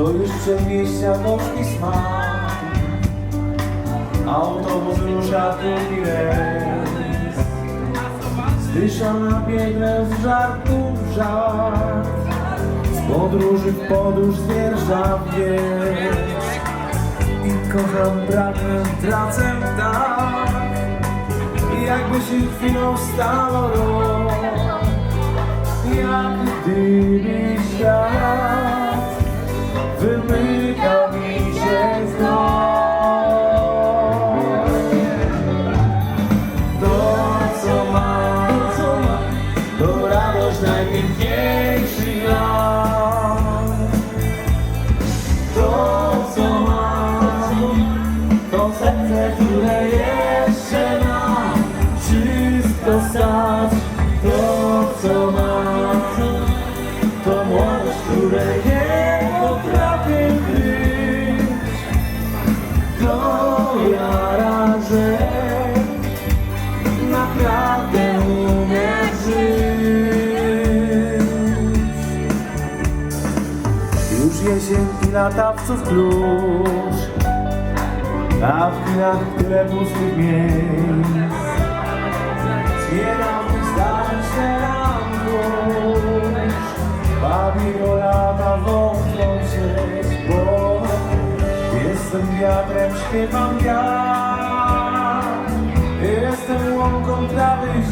To już przedmieścia gorzki smak. Autobus rusza drugi rejs. Zdyszana biegnę z żartu w żart. Z podróży w podróż wieś I kocham, pragnę, tracę tak. Jakby się chwilą stało rok. Jak gdyby radość najpiękniejszych lat To co mam To serce, które jeszcze ma. Wszystko stać Już jesień i latawców klucz A w chwilach tyle pustych miejsc. Zbieram tych zdarzeń szczeram klucz Bawi go lata wątką sieć Bo jestem wiatrem, śpiewam wiatr Jestem łąką trawy i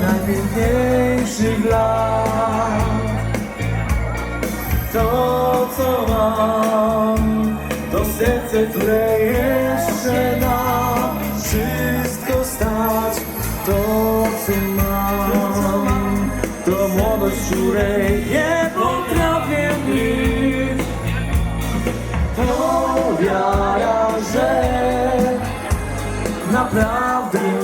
najpiękniejszych lat. To, co mam, to serce, które co mam, to młodość, której nie potrafię być. To wiara, że naprawdę